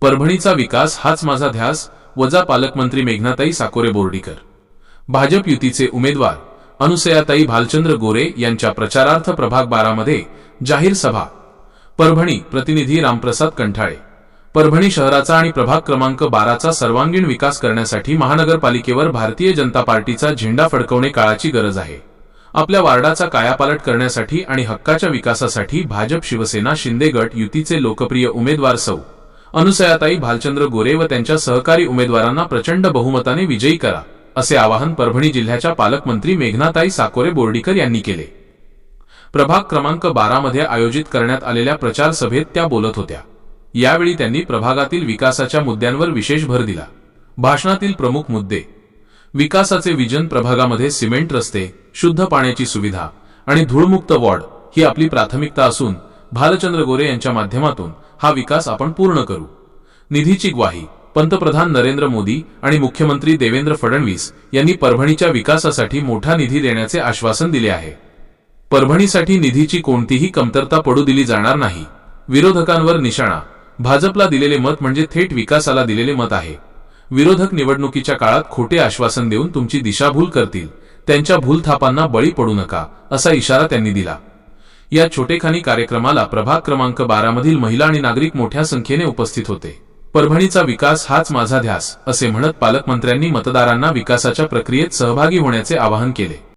परभणीचा विकास हाच माझा ध्यास वजा पालकमंत्री मेघनाताई साकोरे बोर्डीकर. भाजप युतीचे उमेदवार अनुसयाताई भालचंद्र गोरे यांच्या प्रचारार्थ प्रभाग बारामध्ये जाहीर सभा. परभणी प्रतिनिधी रामप्रसाद कंठाळे. परभणी शहराचा आणि प्रभाग क्रमांक बाराचा सर्वांगीण विकास करण्यासाठी महानगरपालिकेवर भारतीय जनता पार्टीचा झेंडा फडकवणे काळाची गरज आहे. आपल्या वार्डाचा कायापालट करण्यासाठी आणि हक्काच्या विकासासाठी भाजप शिवसेना शिंदे गट युतीचे लोकप्रिय उमेदवार सौ. अनुसयाताई भालचंद्र गोरे व त्यांच्या सहकारी उमेदवारांना प्रचंड बहुमताने विजयी करा असे आवाहन परभणी जिल्ह्याच्या पालकमंत्री मेघनाताई साकोरे बोर्डीकर यांनी केले. प्रभाग क्रमांक बारा मध्ये आयोजित करण्यात आलेल्या प्रचार सभेत त्या बोलत होत्या. यावेळी त्यांनी प्रभागातील विकासाच्या मुद्द्यांवर विशेष भर दिला. भाषणातील प्रमुख मुद्दे. विकासाचे विजन प्रभागामध्ये सिमेंट रस्ते शुद्ध पाण्याची सुविधा आणि धूळमुक्त वॉर्ड ही आपली प्राथमिकता असून भालचंद्र गोरे यांच्या माध्यमातून हा विकास आपण पूर्ण करू. निधीची ग्वाही पंतप्रधान नरेंद्र मोदी आणि मुख्यमंत्री देवेंद्र फडणवीस यांनी परभणीच्या विकासासाठी मोठा निधी देण्याचे आश्वासन दिले आहे. परभणीसाठी निधीची कोणतीही कमतरता पडू दिली जाणार नाही. विरोधकांवर निशाणा. भाजपला दिलेले मत म्हणजे थेट विकासाला दिलेले मत आहे. विरोधक निवडणुकीच्या काळात खोटे आश्वासन देऊन तुमची दिशाभूल करतील. त्यांच्या भूलथापांना बळी पडू नका असा इशारा त्यांनी दिला. या छोटेखानी कार्यक्रमाला प्रभाग क्रमांक बारा मधील महिला आणि नागरिक मोठ्या संख्येने उपस्थित होते. परभणीचा विकास हाच माझा ध्यास असे म्हणत पालकमंत्र्यांनी मतदारांना विकासाच्या प्रक्रियेत सहभागी होण्याचे आवाहन केले.